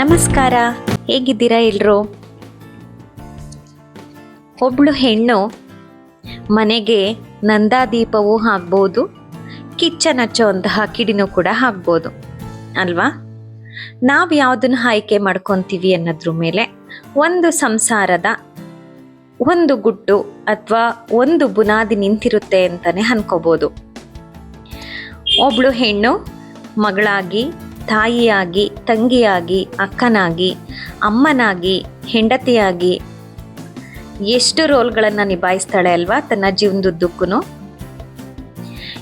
ನಮಸ್ಕಾರ, ಹೇಗಿದ್ದೀರಾ ಎಲ್ರು? ಒಬ್ಳು ಹೆಣ್ಣು, ಮನೆಗೆ ನಂದಾದೀಪವೂ ಆಗ್ಬೋದು, ಕಿಚ್ಚನ್ ಹಚ್ಚುವಂತಹ ಕಿಡಿನೂ ಕೂಡ ಆಗ್ಬೋದು, ಅಲ್ವಾ? ನಾವು ಯಾವುದನ್ನು ಆಯ್ಕೆ ಮಾಡ್ಕೊತೀವಿ ಅನ್ನೋದ್ರ ಮೇಲೆ ಒಂದು ಸಂಸಾರದ ಒಂದು ಗುಟ್ಟು ಅಥವಾ ಒಂದು ಬುನಾದಿ ನಿಂತಿರುತ್ತೆ ಅಂತಲೇ ಅನ್ಕೋಬೋದು. ಒಬ್ಳು ಹೆಣ್ಣು, ಮಗಳಾಗಿ ತಾಯಿಯಾಗಿ, ತಂಗಿಯಾಗಿ, ಅಕ್ಕನಾಗಿ, ಅಮ್ಮನಾಗಿ, ಹೆಂಡತಿಯಾಗಿ ಎಷ್ಟು ರೋಲ್ಗಳನ್ನು ನಿಭಾಯಿಸ್ತಾಳೆ ಅಲ್ವಾ ತನ್ನ ಜೀವನದುದ್ದಕ್ಕೂ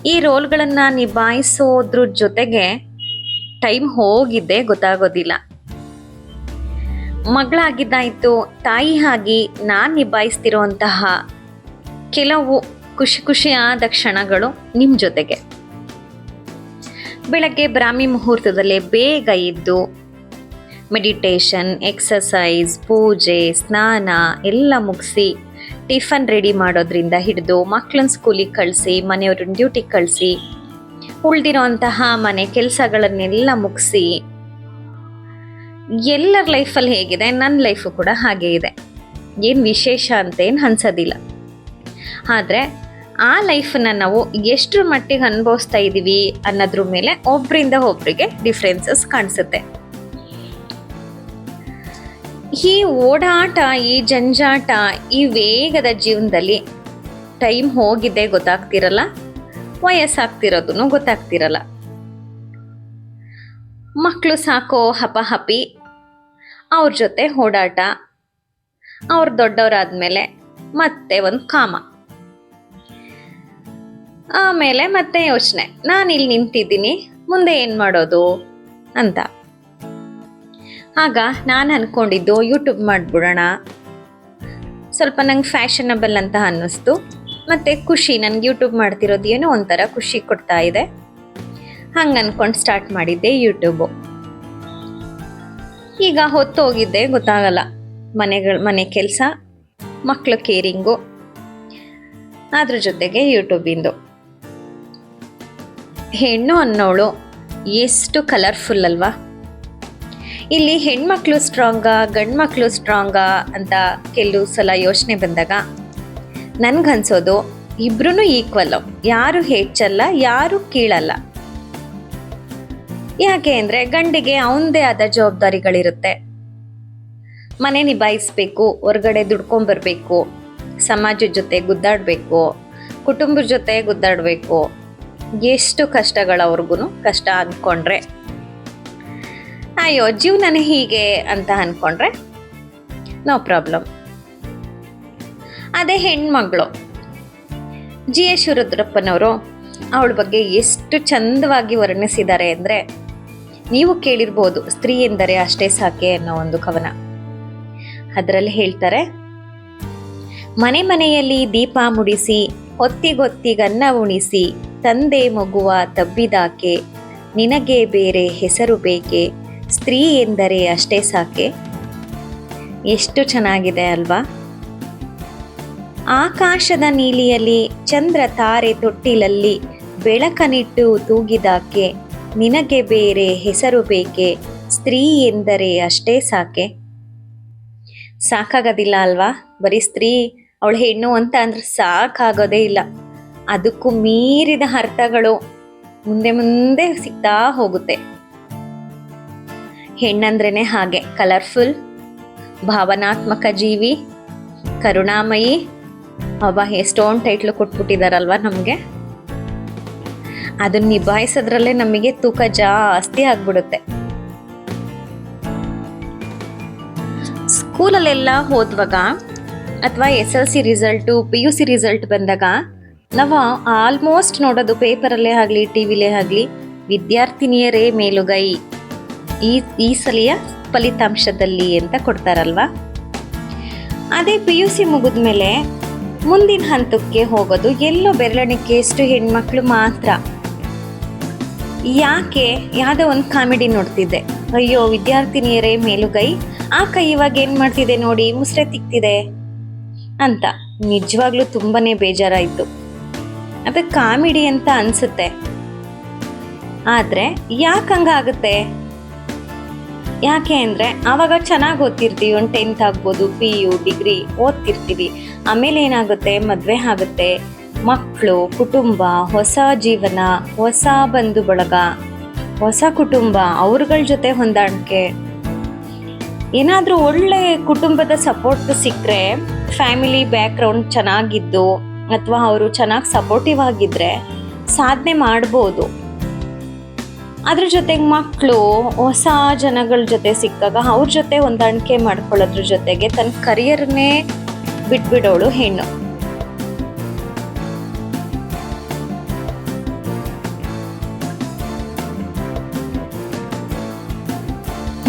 ಈ ರೋಲ್ಗಳನ್ನು ನಿಭಾಯಿಸೋದ್ರ ಜೊತೆಗೆ ಟೈಮ್ ಹೋಗಿದ್ದೆ ಗೊತ್ತಾಗೋದಿಲ್ಲ. ಮಗಳಾಗಿದ್ದಾಯಿತು ತಾಯಿ ಆಗಿ ನಾನು ನಿಭಾಯಿಸ್ತಿರುವಂತಹ ಕೆಲವು ಖುಷಿ ಖುಷಿಯಾದ ಕ್ಷಣಗಳು ನಿಮ್ಮ ಜೊತೆಗೆ. ಬೆಳಗ್ಗೆ ಬ್ರಾಹ್ಮಿ ಮುಹೂರ್ತದಲ್ಲೇ ಬೇಗ ಎದ್ದು ಮೆಡಿಟೇಷನ್ ಎಕ್ಸಸೈಸ್ ಪೂಜೆ, ಸ್ನಾನ ಎಲ್ಲ ಮುಗಿಸಿ ಟಿಫನ್ ರೆಡಿ ಮಾಡೋದ್ರಿಂದ ಹಿಡಿದು ಮಕ್ಕಳನ್ನ ಸ್ಕೂಲಿಗೆ ಕಳಿಸಿ ಮನೆಯವ್ರನ್ನ ಡ್ಯೂಟಿಗೆ ಕಳಿಸಿ, ಉಳಿದಿರೋಂತಹ ಮನೆ ಕೆಲಸಗಳನ್ನೆಲ್ಲ ಮುಗಿಸಿ ಎಲ್ಲರ ಲೈಫಲ್ಲಿ ಹೇಗಿದೆ? ನನ್ನ ಲೈಫು ಕೂಡ ಹಾಗೆ ಇದೆ. ಏನು ವಿಶೇಷ ಅಂತೇನು ಅನ್ಸೋದಿಲ್ಲ. ಆದರೆ ಆ ಲೈಫನ್ನ ನಾವು ಎಷ್ಟರ ಮಟ್ಟಿಗೆ ಅನುಭವಿಸ್ತಾ ಇದ್ದೀವಿ ಅನ್ನೋದ್ರ ಮೇಲೆ ಒಬ್ಬರಿಂದ ಒಬ್ಬರಿಗೆ ಡಿಫ್ರೆನ್ಸಸ್ ಕಾಣಿಸುತ್ತೆ. ಈ ಓಡಾಟ, ಈ ಜಂಜಾಟ, ಈ ವೇಗದ ಜೀವನದಲ್ಲಿ ಟೈಮ್ ಹೋಗಿದ್ದೆ ಗೊತ್ತಾಗ್ತಿರಲ್ಲ ವಯಸ್ಸಾಗ್ತಿರೋದನ್ನು ಗೊತ್ತಾಗ್ತಿರಲ್ಲ. ಮಕ್ಕಳು ಸಾಕೋ ಹಪಹಪಿ, ಅವ್ರ ಜೊತೆ ಓಡಾಟ, ಅವ್ರು ದೊಡ್ಡವರಾದ್ಮೇಲೆ ಮತ್ತೆ ಒಂದು ಕಾಮ. ಆಮೇಲೆ ಮತ್ತೆ ಯೋಚನೆ. ನಾನು ಇಲ್ಲಿ ನಿಂತಿದ್ದೀನಿ, ಮುಂದೆ ಏನು ಮಾಡೋದು ಅಂತ. ಆಗ ನಾನು ಅನ್ಕೊಂಡಿದ್ದು ಯೂಟ್ಯೂಬ್ ಮಾಡಿಬಿಡೋಣ. ಸ್ವಲ್ಪ ನಂಗೆ ಫ್ಯಾಷನಬಲ್ ಅಂತ ಅನ್ನಿಸ್ತು. ಮತ್ತು ಖುಷಿ, ನನಗೆ ಯೂಟ್ಯೂಬ್ ಮಾಡ್ತಿರೋದು ಏನೋ ಒಂಥರ ಖುಷಿ ಕೊಡ್ತಾ ಇದೆ. ಹಂಗೆ ಅಂದ್ಕೊಂಡು ಸ್ಟಾರ್ಟ್ ಮಾಡಿದ್ದೆ ಯೂಟ್ಯೂಬು ಈಗ ಹೊತ್ತು ಹೋಗಿದ್ದೆ ಗೊತ್ತಾಗಲ್ಲ. ಮನೆಗಳ, ಮನೆ ಕೆಲಸ ಮಕ್ಕಳು ಕೇರಿಂಗು ಅದ್ರ ಜೊತೆಗೆ ಯೂಟ್ಯೂಬಿಂದು ಹೆಣ್ಣು ಅನ್ನೋಳು ಎಷ್ಟು ಕಲರ್ಫುಲ್ ಅಲ್ವಾ? ಇಲ್ಲಿ ಹೆಣ್ಮಕ್ಳು ಸ್ಟ್ರಾಂಗಾ ಗಂಡ್ಮಕ್ಳು ಸ್ಟ್ರಾಂಗಾ ಅಂತ ಕೆಲವು ಸಲ ಯೋಚನೆ ಬಂದಾಗ ನನಗನ್ಸೋದು ಇಬ್ರು ಈಕ್ವಲ್ಲು ಯಾರು ಹೆಚ್ಚಲ್ಲ, ಯಾರು ಕೀಳಲ್ಲ. ಯಾಕೆ ಅಂದರೆ ಗಂಡಿಗೆ ಅವನದೇ ಆದ ಜವಾಬ್ದಾರಿಗಳಿರುತ್ತೆ. ಮನೆ ನಿಭಾಯಿಸ್ಬೇಕು, ಹೊರಗಡೆ ದುಡ್ಕೊಂಬರ್ಬೇಕು, ಸಮಾಜದ ಜೊತೆ ಗುದ್ದಾಡಬೇಕು, ಕುಟುಂಬದ ಜೊತೆ ಗುದ್ದಾಡಬೇಕು ಎಷ್ಟು ಕಷ್ಟಗಳವ್ರಿಗೂ ಕಷ್ಟ ಅಂದ್ಕೊಂಡ್ರೆ ಅಯ್ಯೋ, ಜೀವನನೇ ಹೀಗೆ ಅಂತ ಅಂದ್ಕೊಂಡ್ರೆ ನೋ ಪ್ರಾಬ್ಲಮ್. ಅದೇ ಹೆಣ್ಮಗಳು. ಜಿ ಎಸ್ ಶಿವರುದ್ರಪ್ಪನವರು ಅವಳ ಬಗ್ಗೆ ಎಷ್ಟು ಚಂದವಾಗಿ ವರ್ಣಿಸಿದ್ದಾರೆ ಅಂದರೆ ನೀವು ಕೇಳಿರ್ಬೋದು ಸ್ತ್ರೀ ಎಂದರೆ ಅಷ್ಟೇ ಸಾಕೆ ಅನ್ನೋ ಒಂದು ಕವನ. ಅದರಲ್ಲಿ ಹೇಳ್ತಾರೆ, ಮನೆ ಮನೆಯಲ್ಲಿ ದೀಪ ಮುಡಿಸಿ ಹೊತ್ತಿಗೊತ್ತಿಗನ್ನ ಉಣಿಸಿ ತಂದೆ ಮಗುವ ತಬ್ಬಿದಾಕೆ, ನಿನಗೆ ಬೇರೆ ಹೆಸರು ಬೇಕೆ? ಸ್ತ್ರೀ ಎಂದರೆ ಅಷ್ಟೇ ಸಾಕೆ? ಎಷ್ಟು ಚೆನ್ನಾಗಿದೆ ಅಲ್ವಾ? ಆಕಾಶದ ನೀಲಿಯಲ್ಲಿ ಚಂದ್ರ ತಾರೆ ತೊಟ್ಟಿಲಲ್ಲಿ ಬೆಳಕನಿಟ್ಟು ತೂಗಿದಾಕೆ, ನಿನಗೆ ಬೇರೆ ಹೆಸರು ಬೇಕೆ? ಸ್ತ್ರೀ ಎಂದರೆ ಅಷ್ಟೇ ಸಾಕೆ? ಸಾಕಾಗೋದಿಲ್ಲ ಅಲ್ವಾ? ಬರೀ ಸ್ತ್ರೀ, ಅವಳು ಹೆಣ್ಣು ಅಂತ ಅಂದ್ರೆ ಸಾಕಾಗೋದೇ ಇಲ್ಲ. ಅದಕ್ಕೂ ಮೀರಿದ ಅರ್ಥಗಳು ಮುಂದೆ ಮುಂದೆ ಸಿಗ್ತಾ ಹೋಗುತ್ತೆ. ಹೆಣ್ಣಂದ್ರೇ ಹಾಗೆ ಕಲರ್ಫುಲ್ ಭಾವನಾತ್ಮಕ ಜೀವಿ, ಕರುಣಾಮಯಿ. ಅವ ಎಷ್ಟೊಂದು ಟೈಟ್ಲು ಕೊಟ್ಬಿಟ್ಟಿದಾರಲ್ವ ನಮಗೆ? ಅದನ್ನ ನಿಭಾಯಿಸೋದ್ರಲ್ಲೇ ನಮಗೆ ತೂಕ ಜಾಸ್ತಿ ಆಗ್ಬಿಡುತ್ತೆ. ಸ್ಕೂಲಲ್ಲೆಲ್ಲ ಹೋದ್ವಾಗ, ಅಥವಾ S L C result P U C result ಬಂದಾಗ ನಾವು ಆಲ್ಮೋಸ್ಟ್ ನೋಡೋದು ಪೇಪರಲ್ಲೇ ಆಗಲಿ ಟಿ ವಿಲೇ ಆಗಲಿ, ವಿದ್ಯಾರ್ಥಿನಿಯರೇ ಮೇಲುಗೈ. ಈ ಈ ಸಲಿಯ ಫಲಿತಾಂಶದಲ್ಲಿ ಅಂತ ಕೊಡ್ತಾರಲ್ವಾ? ಅದೇ ಪಿ ಯು ಸಿ ಮುಗಿದ್ಮೇಲೆ ಮುಂದಿನ ಹಂತಕ್ಕೆ ಹೋಗೋದು, ಎಲ್ಲೋ ಬೆರಳೆಣಿಕೆಯಷ್ಟು ಹೆಣ್ಮಕ್ಳು ಮಾತ್ರ. ಯಾಕೆ ಯಾವುದೋ ಒಂದು ಕಾಮಿಡಿ ನೋಡ್ತಿದ್ದೆ. ಅಯ್ಯೋ, ವಿದ್ಯಾರ್ಥಿನಿಯರೇ ಮೇಲುಗೈ. ಆ ಕೈ ಇವಾಗ ಏನು ಮಾಡ್ತಿದೆ ನೋಡಿ, ಮುಸ್ರೆ ತಿಕ್ತಿದೆ ಅಂತ. ನಿಜವಾಗ್ಲೂ ತುಂಬಾ ಬೇಜಾರಾಯಿತು. ಅದು ಕಾಮಿಡಿ ಅಂತ ಅನ್ಸುತ್ತೆ. ಆದರೆ ಯಾಕೆ ಹಂಗಾಗುತ್ತೆ? ಯಾಕೆ ಅಂದರೆ ಆವಾಗ ಚೆನ್ನಾಗಿ ಓದ್ತಿರ್ತೀವಿ, ಒಂದು ಟೆಂತ್ ಆಗ್ಬೋದು ಪಿ ಯು ಡಿಗ್ರಿ ಓದ್ತಿರ್ತೀವಿ. ಆಮೇಲೆ ಏನಾಗುತ್ತೆ? ಮದುವೆ ಆಗುತ್ತೆ. ಮಕ್ಕಳು ಕುಟುಂಬ, ಹೊಸ ಜೀವನ, ಹೊಸ ಬಂಧು ಬಳಗ ಹೊಸ ಕುಟುಂಬ, ಅವ್ರಗಳ ಜೊತೆ ಹೊಂದಾಣಿಕೆ. ಏನಾದರೂ ಒಳ್ಳೆ ಕುಟುಂಬದ ಸಪೋರ್ಟ್ ಸಿಕ್ಕರೆ ಫ್ಯಾಮಿಲಿ ಬ್ಯಾಕ್ಗ್ರೌಂಡ್ ಚೆನ್ನಾಗಿದ್ದು ಅಥವಾ ಅವರು ಚೆನ್ನಾಗಿ ಸಪೋರ್ಟಿವ್ ಆಗಿದ್ರೆ ಸಾಧನೆ ಮಾಡ್ಬೋದು. ಅದ್ರ ಜೊತೆಗೆ ಮಕ್ಕಳು ಹೊಸ ಜನಗಳ ಜೊತೆ ಸಿಕ್ಕಾಗ ಅವ್ರ ಜೊತೆ ಹೊಂದಾಣಿಕೆ ಮಾಡ್ಕೊಳ್ಳೋದ್ರ ಜೊತೆಗೆ ತನ್ನ ಕರಿಯರ್ನೇ ಬಿಟ್ಬಿಡೋಳು ಹೆಣ್ಣು.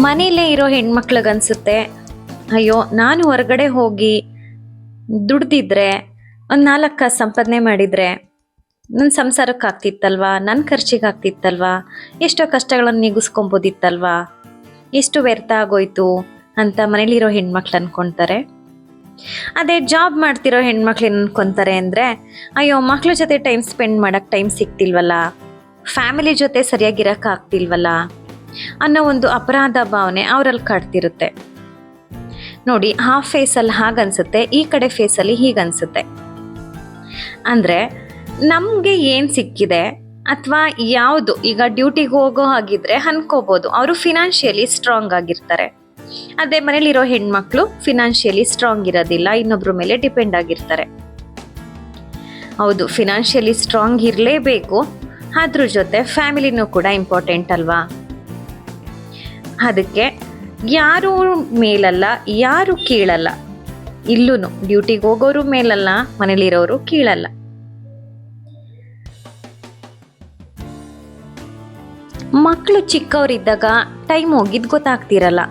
ಮನೆಯಲ್ಲೇ ಇರೋ ಹೆಣ್ಮಕ್ಳಿಗನ್ಸುತ್ತೆ ಅಯ್ಯೋ, ನಾನು ಹೊರಗಡೆ ಹೋಗಿ ದುಡ್ದಿದ್ರೆ ಒಂದು ನಾಲ್ಕು ಕಾಸು ಸಂಪಾದನೆ ಮಾಡಿದರೆ ನನ್ನ ಸಂಸಾರಕ್ಕೆ ಆಗ್ತಿತ್ತಲ್ವಾ? ನನ್ನ ಖರ್ಚಿಗೆ ಆಗ್ತಿತ್ತಲ್ವಾ? ಎಷ್ಟೋ ಕಷ್ಟಗಳನ್ನು ನೀಗಿಸ್ಕೊಬೋದಿತ್ತಲ್ವಾ? ಎಷ್ಟು ವ್ಯರ್ಥ ಆಗೋಯ್ತು ಅಂತ ಮನೇಲಿರೋ ಹೆಣ್ಮಕ್ಳು ಅನ್ಕೊತಾರೆ. ಅದೇ ಜಾಬ್ ಮಾಡ್ತಿರೋ ಹೆಣ್ಮಕ್ಳು ಏನು ಅನ್ಕೊತಾರೆ ಅಂದರೆ, ಅಯ್ಯೋ, ಮಕ್ಳ ಜೊತೆ ಟೈಮ್ ಸ್ಪೆಂಡ್ ಮಾಡೋಕ್ಕೆ ಟೈಮ್ ಸಿಗ್ತಿಲ್ವಲ್ಲ? ಫ್ಯಾಮಿಲಿ ಜೊತೆ ಸರಿಯಾಗಿರೋಕ್ಕಾಗ್ತಿಲ್ವಲ್ಲ ಅನ್ನೋ ಒಂದು ಅಪರಾಧ ಭಾವನೆ ಅವರಲ್ಲಿ ಕಾಡ್ತಿರುತ್ತೆ. ನೋಡಿ, ಆ ಫೇಸಲ್ಲಿ ಹಾಗನ್ಸುತ್ತೆ, ಈ ಕಡೆ ಫೇಸಲ್ಲಿ ಹೀಗನ್ಸುತ್ತೆ. ಅಂದರೆ ನಮಗೆ ಏನು ಸಿಕ್ಕಿದೆ ಅಥವಾ ಯಾವುದು, ಈಗ ಡ್ಯೂಟಿಗೆ ಹೋಗೋ ಹಾಗಿದ್ರೆ ಅನ್ಕೋಬೋದು, ಅವರು ಫಿನಾನ್ಷಿಯಲಿ ಸ್ಟ್ರಾಂಗ್ ಆಗಿರ್ತಾರೆ. ಅದೇ ಮನೇಲಿರೋ ಹೆಣ್ಮಕ್ಳು ಫಿನಾನ್ಷಿಯಲಿ ಸ್ಟ್ರಾಂಗ್ ಇರೋದಿಲ್ಲ, ಇನ್ನೊಬ್ರ ಮೇಲೆ ಡಿಪೆಂಡ್ ಆಗಿರ್ತಾರೆ. ಹೌದು ಫಿನಾನ್ಷಿಯಲಿ ಸ್ಟ್ರಾಂಗ್ ಇರಲೇಬೇಕು ಅದ್ರ ಜೊತೆ ಫ್ಯಾಮಿಲಿನೂ ಕೂಡ ಇಂಪಾರ್ಟೆಂಟ್ ಅಲ್ವಾ? ಅದಕ್ಕೆ ಯಾರು ಮೇಲಲ್ಲ, ಯಾರು ಕೀಳಲ್ಲ. ಇಲ್ಲೂ ಡ್ಯೂಟಿಗೆ ಹೋಗೋರು ಮೇಲಲ್ಲ, ಮನೇಲಿರೋರು ಕೀಳಲ್ಲ. ಮಕ್ಕಳು ಚಿಕ್ಕವರಿದ್ದಾಗ ಟೈಮ್ ಹೋಗಿದ್ದು ಗೊತ್ತಾಗ್ತಿರಲ್ಲ.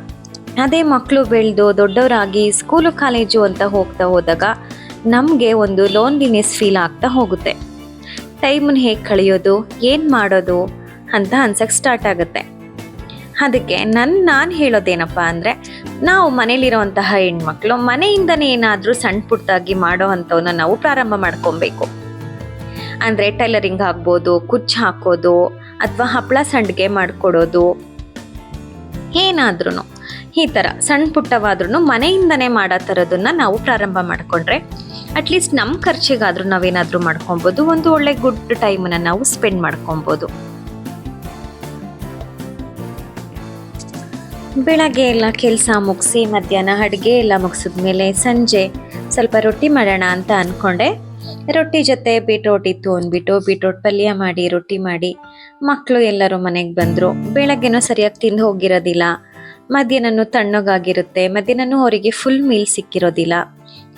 ಅದೇ ಮಕ್ಕಳು ಬೆಳೆದು ದೊಡ್ಡವರಾಗಿ ಸ್ಕೂಲು ಕಾಲೇಜು ಅಂತ ಹೋಗ್ತಾ ಹೋದಾಗ ನಮಗೆ ಒಂದು ಲೋನ್ಲಿನೆಸ್ ಫೀಲ್ ಆಗ್ತಾ ಹೋಗುತ್ತೆ. ಟೈಮನ್ನ ಹೇಗೆ ಕಳೆಯೋದು, ಏನು ಮಾಡೋದು ಅಂತ ಅನ್ಸಕ್ಕೆ ಸ್ಟಾರ್ಟ್ ಆಗುತ್ತೆ. ಅದಕ್ಕೆ ನನ್ನ ನಾನು ಹೇಳೋದೇನಪ್ಪ ಅಂದರೆ, ನಾವು ಮನೇಲಿರೋವಂತಹ ಹೆಣ್ಮಕ್ಳು ಮನೆಯಿಂದನೇ ಏನಾದರೂ ಸಣ್ಣ ಪುಟ್ಟಾಗಿ ಮಾಡೋ ಅಂಥವನ್ನ ನಾವು ಪ್ರಾರಂಭ ಮಾಡ್ಕೊಬೇಕು. ಅಂದರೆ ಟೈಲರಿಂಗ್ ಆಗ್ಬೋದು ಕುಚ್ಚು ಹಾಕೋದು ಅಥವಾ ಹಪ್ಪಳ ಸಂಡಿಗೆ ಮಾಡಿಕೊಡೋದು. ಏನಾದ್ರೂ ಈ ಥರ ಸಣ್ಣ ಪುಟ್ಟವಾದ್ರೂ ಮನೆಯಿಂದನೇ ಮಾಡೋ ಥರದನ್ನು ನಾವು ಪ್ರಾರಂಭ ಮಾಡಿಕೊಂಡ್ರೆ ಅಟ್ಲೀಸ್ಟ್ ನಮ್ಮ ಖರ್ಚಿಗಾದರೂ ನಾವೇನಾದರೂ ಮಾಡ್ಕೊಬೋದು. ಒಂದು ಒಳ್ಳೆ ಗುಡ್ ಟೈಮನ್ನು ನಾವು ಸ್ಪೆಂಡ್ ಮಾಡ್ಕೊಬೋದು. ಬೆಳಗ್ಗೆ ಎಲ್ಲ ಕೆಲಸ ಮುಗಿಸಿ, ಮಧ್ಯಾಹ್ನ ಅಡುಗೆ ಎಲ್ಲ ಮುಗಿಸಿದ್ಮೇಲೆ ಸಂಜೆ ಸ್ವಲ್ಪ ರೊಟ್ಟಿ ಮಾಡೋಣ ಅಂತ ಅಂದ್ಕೊಂಡೆ ರೊಟ್ಟಿ ಜೊತೆ ಬೀಟ್ರೋಟ್ ಇತ್ತು ಅಂದ್ಬಿಟ್ಟು ಬೀಟ್ರೋಟ್ ಪಲ್ಯ ಮಾಡಿ, ರೊಟ್ಟಿ ಮಾಡಿ ಮಕ್ಕಳು ಎಲ್ಲರೂ ಮನೆಗೆ ಬಂದರು. ಬೆಳಗ್ಗೆನೂ ಸರಿಯಾಗಿ ತಿಂದು ಹೋಗಿರೋದಿಲ್ಲ. ಮಧ್ಯಾಹ್ನ ತಣ್ಣಗಾಗಿರುತ್ತೆ. ಮಧ್ಯಾಹ್ನ ಅವರಿಗೆ ಫುಲ್ ಮೀಲ್ ಸಿಕ್ಕಿರೋದಿಲ್ಲ.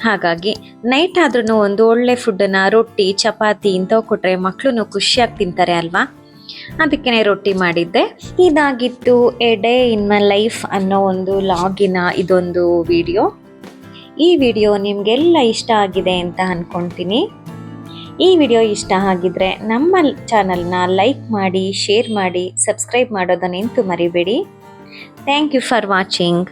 ಹಾಗಾಗಿ ನೈಟ್ ಆದ್ರೂ ಒಂದು ಒಳ್ಳೆ ಫುಡ್ಡನ್ನು ರೊಟ್ಟಿ, ಚಪಾತಿ ಇಂಥವು ಕೊಟ್ಟರೆ ಮಕ್ಕಳು ಖುಷಿಯಾಗಿ ತಿಂತಾರೆ ಅಲ್ವಾ? ಅದಕ್ಕೆ ರೊಟ್ಟಿ ಮಾಡಿದ್ದೆ. ಇದಾಗಿತ್ತು a day in my life ಅನ್ನೋ ಒಂದು ಲಾಗಿನ ಇದೊಂದು ವಿಡಿಯೋ ಈ ವಿಡಿಯೋ ನಿಮಗೆಲ್ಲ ಇಷ್ಟ ಆಗಿದೆ ಅಂತ ಅಂದ್ಕೊಳ್ತೀನಿ ಈ ವಿಡಿಯೋ ಇಷ್ಟ ಆಗಿದ್ರೆ ನಮ್ಮ ಚಾನಲ್ನ ಲೈಕ್ ಮಾಡಿ, ಶೇರ್ ಮಾಡಿ, ಸಬ್ಸ್ಕ್ರೈಬ್ ಮಾಡೋದನ್ನೆಂತೂ ಮರಿಬೇಡಿ. Thank you for watching